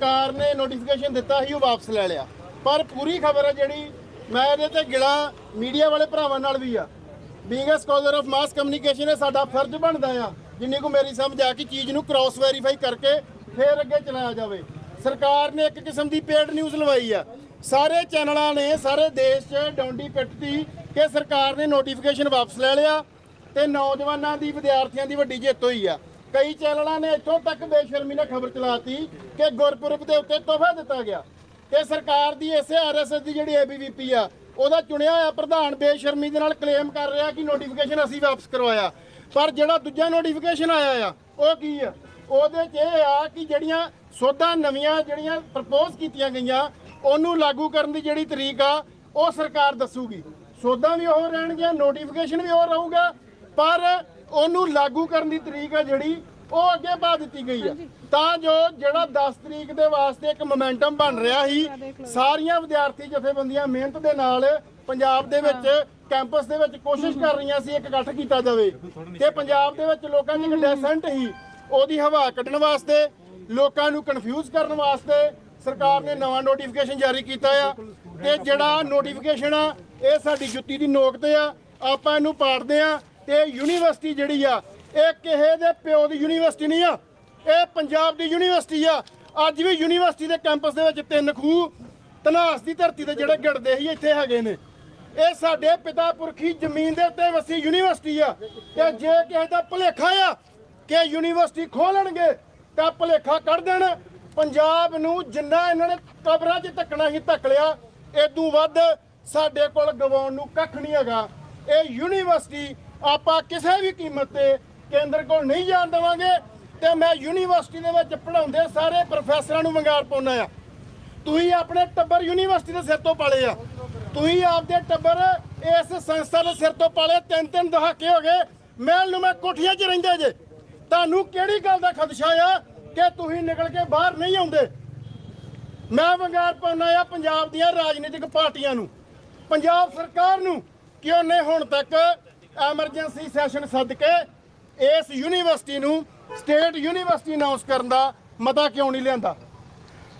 ਸਰਕਾਰ ਨੇ ਨੋਟੀਫਿਕੇਸ਼ਨ ਦਿੱਤਾ ਸੀ, ਉਹ ਵਾਪਸ ਲੈ ਲਿਆ। ਪਰ ਪੂਰੀ ਖਬਰ ਹੈ ਜਿਹੜੀ, ਮੈਂ ਇਹਦੇ ਤੇ ਗਿਲਾ ਮੀਡੀਆ ਵਾਲੇ ਭਰਾਵਾਂ ਨਾਲ ਵੀ ਆ। Being a scholar of mass communication ਇਹ ਸਾਡਾ ਫਰਜ਼ ਬਣਦਾ ਆ, ਜਿੰਨੀ ਕੋ ਮੇਰੀ ਸਮਝ ਆ ਕਿ ਚੀਜ਼ ਨੂੰ ਕ੍ਰਾਸ ਵੈਰੀਫਾਈ ਕਰਕੇ ਫੇਰ ਅੱਗੇ ਚਲਾਇਆ ਜਾਵੇ। ਸਰਕਾਰ ਨੇ ਇੱਕ ਕਿਸਮ ਦੀ ਪੇਡ ਨਿਊਜ਼ ਲਵਾਈ ਆ। ਸਾਰੇ ਚੈਨਲਾਂ ਨੇ, ਸਾਰੇ ਦੇਸ਼ 'ਚ ਡੌਂਡੀ ਪਿੱਟਤੀ ਕਿ ਸਰਕਾਰ ਨੇ ਨੋਟੀਫਿਕੇਸ਼ਨ ਵਾਪਸ ਲੈ ਲਿਆ ਤੇ ਨੌਜਵਾਨਾਂ ਦੀ, ਵਿਦਿਆਰਥੀਆਂ ਦੀ ਵੱਡੀ ਜਿੱਤ ਹੋਈ ਆ। ਕਈ ਚੈਨਲਾਂ ਨੇ ਇੱਥੋਂ ਤੱਕ ਬੇਸ਼ਰਮੀ ਨਾਲ ਖਬਰ ਚਲਾਤੀ ਕਿ ਗੁਰਪੁਰਬ ਦੇ ਉੱਤੇ ਤੋਹਫਾ ਦਿੱਤਾ ਗਿਆ ਤੇ ਸਰਕਾਰ ਦੀ ਇਸੇ ਆਰਐਸਐਸ ਦੀ ਜਿਹੜੀ ਏਬੀਵੀਪੀ ਆ, ਉਹਦਾ ਚੁਣਿਆ ਹੋਇਆ ਪ੍ਰਧਾਨ ਬੇਸ਼ਰਮੀ ਦੇ ਨਾਲ ਕਲੇਮ ਕਰ ਰਿਹਾ ਕਿ ਨੋਟੀਫਿਕੇਸ਼ਨ ਅਸੀਂ ਵਾਪਸ ਕਰਵਾਇਆ। ਪਰ ਜਿਹੜਾ ਦੂਜਾ ਨੋਟੀਫਿਕੇਸ਼ਨ ਆਇਆ ਆ, ਉਹ ਕੀ ਆ? ਉਹਦੇ 'ਚ ਇਹ ਆ ਕਿ ਜਿਹੜੀਆਂ ਸੋਧਾਂ ਨਵੀਆਂ ਜਿਹੜੀਆਂ ਪ੍ਰਪੋਜ਼ ਕੀਤੀਆਂ ਗਈਆਂ, ਉਹਨੂੰ ਲਾਗੂ ਕਰਨ ਦੀ ਜਿਹੜੀ ਤਰੀਕ ਆ, ਉਹ ਸਰਕਾਰ ਦੱਸੂਗੀ। ਸੋਧਾਂ ਵੀ ਉਹ ਰਹਿਣਗੀਆਂ ਨੋਟੀਫਿਕੇਸ਼ਨ ਵੀ ਉਹ ਰਹੂਗਾ, ਪਰ ਉਹਨੂੰ ਲਾਗੂ ਕਰਨ ਦੀ ਤਰੀਕ ਆ ਜਿਹੜੀ ਉਹ ਅੱਗੇ ਪਾ ਦਿੱਤੀ ਗਈ ਆ। ਤਾਂ ਜੋ ਜਿਹੜਾ 10 ਤਰੀਕ ਦੇ ਵਾਸਤੇ ਇੱਕ ਮੋਮੈਂਟਮ ਬਣ ਰਿਹਾ ਸੀ ਸਾਰੀਆਂ ਵਿਦਿਆਰਥੀ ਜਥੇਬੰਦੀਆਂ ਮਿਹਨਤ ਦੇ ਨਾਲ ਪੰਜਾਬ ਦੇ ਵਿੱਚ ਕੈਂਪਸ ਦੇ ਵਿੱਚ ਕੋਸ਼ਿਸ਼ ਕਰ ਰਹੀਆਂ ਸੀ ਇੱਕ ਇਕੱਠ ਕੀਤਾ ਜਾਵੇ। ਤੇ ਪੰਜਾਬ ਦੇ ਵਿੱਚ ਲੋਕਾਂ ਦੀ ਇੱਕ ਡੈਸੈਂਟ ਹੀ। ਉਹਦੀ ਹਵਾ ਕੱਢਣ ਵਾਸਤੇ ਲੋਕਾਂ ਨੂੰ ਕਨਫਿਊਜ਼ ਕਰਨ ਵਾਸਤੇ ਸਰਕਾਰ ਨੇ ਨਵਾਂ ਨੋਟੀਫਿਕੇਸ਼ਨ ਜਾਰੀ ਕੀਤਾ ਆ। ਤੇ ਜਿਹੜਾ ਨੋਟੀਫਿਕੇਸ਼ਨ ਆ ਇਹ ਸਾਡੀ ਜੁੱਤੀ ਦੀ ਨੋਕ ਤੇ ਆ। ਆਪਾਂ ਇਹਨੂੰ ਪਾੜਦੇ ਆ। ਤੇ ਯੂਨੀਵਰਸਿਟੀ ਜਿਹੜੀ ਆ, ਇਹ ਕਿਸੇ ਦੇ ਪਿਓ ਦੀ ਯੂਨੀਵਰਸਿਟੀ ਨਹੀਂ ਆ, ਇਹ ਪੰਜਾਬ ਦੀ ਯੂਨੀਵਰਸਿਟੀ ਆ। ਅੱਜ ਵੀ ਯੂਨੀਵਰਸਿਟੀ ਦੇ ਕੈਂਪਸ ਦੇ ਵਿੱਚ ਤਿੰਨ ਖੂਹ ਤਨਾਸ ਦੀ ਧਰਤੀ ਤੇ ਜਿਹੜੇ ਗਿੜਦੇ ਸੀ, ਇੱਥੇ ਹੈਗੇ ਨੇ। ਇਹ ਸਾਡੇ ਪਿਤਾ ਪੁਰਖੀ ਜ਼ਮੀਨ ਦੇ ਉੱਤੇ ਵਸੀ ਯੂਨੀਵਰਸਿਟੀ ਆ। ਤੇ ਜੇ ਕਿਸੇ ਦਾ ਭੁਲੇਖਾ ਆ ਕਿ ਯੂਨੀਵਰਸਿਟੀ ਖੋਲਣਗੇ, ਤਾਂ ਭੁਲੇਖਾ ਕੱਢ ਦੇਣ। ਪੰਜਾਬ ਨੂੰ ਜਿੰਨਾ ਇਹਨਾਂ ਨੇ ਕਬਰਾਂ 'ਚ ਧੱਕਣਾ ਹੀ ਧੱਕ ਲਿਆ ਇਦੋਂ ਵੱਧ ਸਾਡੇ ਕੋਲ ਗਵਾਉਣ ਨੂੰ ਕੱਖ ਨਹੀਂ ਹੈਗਾ। ਇਹ ਯੂਨੀਵਰਸਿਟੀ ਆਪਾਂ ਕਿਸੇ ਵੀ ਕੀਮਤ ਤੇ ਕੇਂਦਰ ਕੋਲ ਨਹੀਂ ਜਾਣ ਦੇਵਾਂਗੇ ਤੇ ਮੈਂ ਯੂਨੀਵਰਸਿਟੀ ਦੇ ਵਿੱਚ ਪੜਾਉਂਦੇ ਸਾਰੇ ਪ੍ਰੋਫੈਸਰਾਂ ਨੂੰ ਵੰਗਾਰ ਪਾਉਣਾ ਆ। ਤੁਸੀਂ ਆਪਣੇ ਟੱਬਰ ਯੂਨੀਵਰਸਿਟੀ ਦੇ ਸਿਰ ਤੋਂ ਪਾਲੇ ਆ। ਤੁਸੀਂ ਆਪਦੇ ਟੱਬਰ ਇਸ ਸੰਸਥਾ ਦੇ ਸਿਰ ਤੋਂ ਪਾਲੇ, ਤਿੰਨ ਤਿੰਨ ਦਹਾਕੇ ਹੋ ਗਏ ਮਹਿਲ ਨੂੰ ਮੈਂ ਕੋਠੀਆਂ 'ਚ ਰਹਿੰਦੇ ਜੇ। ਤੁਹਾਨੂੰ ਕਿਹੜੀ ਗੱਲ ਦਾ ਖਦਸ਼ਾ ਆ ਕਿ ਤੁਸੀਂ ਨਿਕਲ ਕੇ ਬਾਹਰ ਨਹੀਂ ਆਉਂਦੇ? ਮੈਂ ਵੰਗਾਰ ਪਾਉਣਾ ਆ ਪੰਜਾਬ ਦੀਆਂ ਰਾਜਨੀਤਿਕ ਪਾਰਟੀਆਂ ਨੂੰ। ਪੰਜਾਬ ਸਰਕਾਰ ਨੂੰ ਕਿ ਉਹਨੇ ਹੁਣ ਤੱਕ ਐਮਰਜੈਂਸੀ ਸੈਸ਼ਨ ਸੱਦ ਕੇ ਇਸ ਯੂਨੀਵਰਸਿਟੀ ਨੂੰ ਸਟੇਟ ਯੂਨੀਵਰਸਿਟੀ ਅਨਾਉਂਸ ਕਰਨ ਦਾ ਮਤਾ ਕਿਉਂ ਨਹੀਂ ਲਿਆਂਦਾ?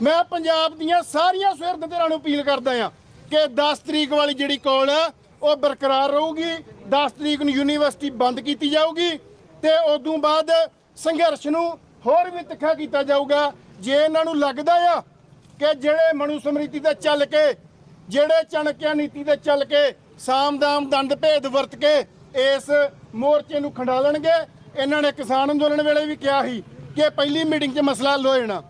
ਮੈਂ ਪੰਜਾਬ ਦੀਆਂ ਸਾਰੀਆਂ ਸਵੇਰ ਧਿਰਾਂ ਨੂੰ ਅਪੀਲ ਕਰਦਾ ਆ ਕਿ 10 ਤਰੀਕ ਵਾਲੀ ਜਿਹੜੀ ਕਾਲ ਆ, ਉਹ ਬਰਕਰਾਰ ਰਹੂਗੀ। 10 ਤਰੀਕ ਨੂੰ ਯੂਨੀਵਰਸਿਟੀ ਬੰਦ ਕੀਤੀ ਜਾਊਗੀ ਤੇ ਉਦੋਂ ਬਾਅਦ ਸੰਘਰਸ਼ ਨੂੰ ਹੋਰ ਵੀ ਤਿੱਖਾ ਕੀਤਾ ਜਾਊਗਾ। ਜੇ ਇਹਨਾਂ ਨੂੰ ਲੱਗਦਾ ਆ ਕਿ ਜਿਹੜੇ ਮਨੂ ਸਮ੍ਰਿਤੀ ਤੇ ਚੱਲ ਕੇ, ਜਿਹੜੇ ਚਣਕਿਆ ਨੀਤੀ ਤੇ ਚੱਲ ਕੇ, ਸਾਮਦਾਮ ਦੰਡ ਭੇਦ ਵਰਤ ਕੇ ਇਸ ਮੋਰਚੇ ਨੂੰ ਖੰਡਾ ਲੈਣਗੇ ਇਹਨਾਂ ਨੇ ਕਿਸਾਨ ਅੰਦੋਲਨ ਵੇਲੇ ਵੀ ਕਿਹਾ ਸੀ ਕਿ ਪਹਿਲੀ ਮੀਟਿੰਗ 'ਚ ਮਸਲਾ ਹੱਲ ਹੋ ਜਾਣਾ,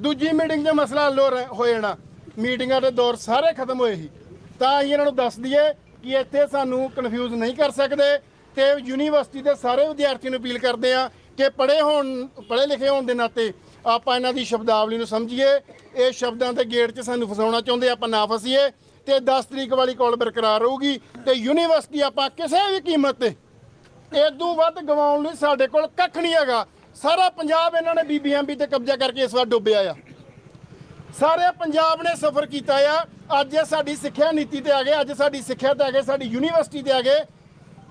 ਦੂਜੀ ਮੀਟਿੰਗ 'ਚ ਮਸਲਾ ਹੱਲ ਹੋ ਹੋ ਜਾਣਾ। ਮੀਟਿੰਗਾਂ ਦੇ ਦੌਰ ਸਾਰੇ ਖਤਮ ਹੋਏ ਸੀ। ਤਾਂ ਅਸੀਂ ਇਹਨਾਂ ਨੂੰ ਦੱਸ ਦਈਏ ਕਿ ਇੱਥੇ ਸਾਨੂੰ ਕਨਫਿਊਜ਼ ਨਹੀਂ ਕਰ ਸਕਦੇ ਤੇ ਯੂਨੀਵਰਸਿਟੀ ਦੇ ਸਾਰੇ ਵਿਦਿਆਰਥੀਆਂ ਨੂੰ ਅਪੀਲ ਕਰਦੇ ਆ ਕਿ ਪੜ੍ਹੇ ਹੋਣ, ਪੜ੍ਹੇ ਲਿਖੇ ਹੋਣ ਦੇ ਨਾਤੇ ਆਪਾਂ ਇਹਨਾਂ ਦੀ ਸ਼ਬਦਾਵਲੀ ਨੂੰ ਸਮਝੀਏ। ਇਹ ਸ਼ਬਦਾਂ ਦੇ ਗੇੜ 'ਚ ਸਾਨੂੰ ਫਸਾਉਣਾ ਚਾਹੁੰਦੇ ਆਪਾਂ ਨਾ ਫਸੀਏ। ਤੇ 10 ਤਰੀਕ ਵਾਲੀ ਕਾਲ ਬਰਕਰਾਰ ਰਹੂਗੀ ਤੇ ਯੂਨੀਵਰਸਿਟੀ ਆਪਾਂ ਕਿਸੇ ਵੀ ਕੀਮਤ ਤੇ ਇਦੋਂ ਵੱਧ ਗਵਾਉਣ ਲਈ ਸਾਡੇ ਕੋਲ ਕੱਖ ਨਹੀਂ ਹੈਗਾ। ਸਾਰਾ ਪੰਜਾਬ ਇਹਨਾਂ ਨੇ ਬੀਬੀਐਮਬੀ ਤੇ ਕਬਜ਼ਾ ਕਰਕੇ ਇਸ ਵਾਰ ਡੁੱਬਿਆ ਆ। ਸਾਰੇ ਪੰਜਾਬ ਨੇ ਸਫਰ ਕੀਤਾ ਆ। ਅੱਜ ਇਹ ਸਾਡੀ ਸਿੱਖਿਆ ਨੀਤੀ ਤੇ ਆ ਗਏ, ਅੱਜ ਸਾਡੀ ਸਿੱਖਿਆ ਤੇ ਆ ਗਏ, ਸਾਡੀ ਯੂਨੀਵਰਸਿਟੀ ਤੇ ਆ ਗਏ।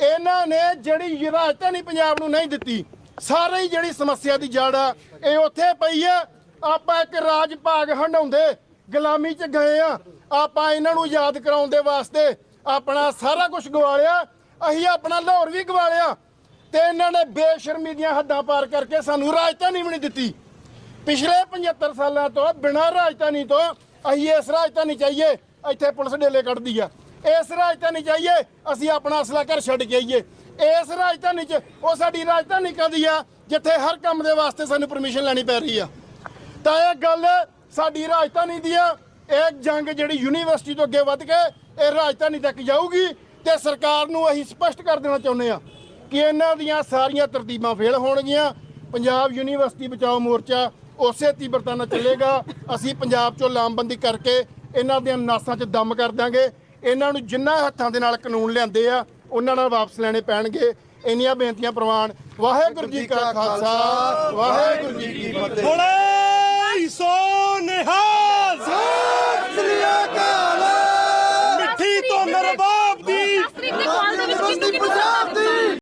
ਇਹਨਾਂ ਨੇ ਜਿਹੜੀ ਰਾਜਧਾਨੀ ਪੰਜਾਬ ਨੂੰ ਨਹੀਂ ਦਿੱਤੀ, ਸਾਰੇ ਜਿਹੜੀ ਸਮੱਸਿਆ ਦੀ ਜੜ ਆ, ਇਹ ਉੱਥੇ ਪਈ ਆ। ਆਪਾਂ ਇੱਕ ਰਾਜ ਭਾਗ ਹੰਡਾਉਂਦੇ ਗੁਲਾਮੀ 'ਚ ਗਏ ਆ। ਆਪਾਂ ਇਹਨਾਂ ਨੂੰ ਯਾਦ ਕਰਾਉਣ ਦੇ ਵਾਸਤੇ ਆਪਣਾ ਸਾਰਾ ਕੁਝ ਗਵਾ ਲਿਆ। ਅਸੀਂ ਆਪਣਾ ਲਾਹੌਰ ਵੀ ਗਵਾ ਲਿਆ। ਤੇ ਇਹਨਾਂ ਨੇ ਬੇਸ਼ਰਮੀ ਦੀਆਂ ਹੱਦਾਂ ਪਾਰ ਕਰਕੇ ਸਾਨੂੰ ਰਾਜਧਾਨੀ ਵੀ ਨਹੀਂ ਦਿੱਤੀ। ਪਿਛਲੇ 75 ਸਾਲਾਂ ਤੋਂ, ਬਿਨਾਂ ਰਾਜਧਾਨੀ ਤੋਂ, ਅਸੀਂ ਇਸ ਰਾਜਧਾਨੀ ਚਾਹੀਏ, ਇੱਥੇ ਪੁਲਿਸ ਡੇਲੇ ਕੱਢਦੀ ਆ। ਇਸ ਰਾਜਧਾਨੀ ਚਾਹੀਏ, ਅਸੀਂ ਆਪਣਾ ਅਸਲਾ ਘਰ ਛੱਡ ਕੇ ਆਈਏ। ਇਸ ਰਾਜਧਾਨੀ 'ਚ ਉਹ ਸਾਡੀ ਰਾਜਧਾਨੀ ਕਦੀ ਆ? ਜਿੱਥੇ ਹਰ ਕੰਮ ਦੇ ਵਾਸਤੇ ਸਾਨੂੰ ਪਰਮਿਸ਼ਨ ਲੈਣੀ ਪੈ ਰਹੀ ਆ। ਤਾਂ ਇਹ ਗੱਲ ਸਾਡੀ ਰਾਜਧਾਨੀ ਦੀ ਆ। ਇਹ ਜੰਗ ਜਿਹੜੀ ਯੂਨੀਵਰਸਿਟੀ ਤੋਂ ਅੱਗੇ ਵੱਧ ਕੇ ਇਹ ਰਾਜਧਾਨੀ ਤੱਕ ਜਾਊਗੀ ਤੇ ਸਰਕਾਰ ਨੂੰ ਅਸੀਂ ਸਪਸ਼ਟ ਕਰ ਦੇਣਾ ਚਾਹੁੰਦੇ ਆ ਕਿ ਇਹਨਾਂ ਦੀਆਂ ਸਾਰੀਆਂ ਤਰਤੀਬਾਂ ਫੇਲ ਹੋਣਗੀਆਂ। ਪੰਜਾਬ ਯੂਨੀਵਰਸਿਟੀ ਬਚਾਓ ਮੋਰਚਾ ਉਸੇ ਤੀਬਰਤਾ ਨਾਲ ਚੱਲੇਗਾ। ਅਸੀਂ ਪੰਜਾਬ ਚੋਂ ਲਾਮਬੰਦੀ ਕਰਕੇ ਇਹਨਾਂ ਦੀਆਂ ਨਾਸਾਂ 'ਚ ਦਮ ਕਰ ਦਾਂਗੇ। ਇਹਨਾਂ ਨੂੰ ਜਿੰਨਾ ਹੱਥਾਂ ਦੇ ਨਾਲ ਕਾਨੂੰਨ ਲਿਆਂਦੇ ਆ, ਉਹਨਾਂ ਨਾਲ ਵਾਪਸ ਲੈਣੇ ਪੈਣਗੇ। ਇੰਨੀਆਂ ਬੇਨਤੀਆਂ ਪ੍ਰਵਾਨ। ਵਾਹਿਗੁਰੂ ਜੀ ਕਾ ਖਾਲਸਾ, ਵਾਹਿਗੁਰੂ ਜੀ ਕੀ ਫਤਿਹ। ਬੋਲੇ ਸੋ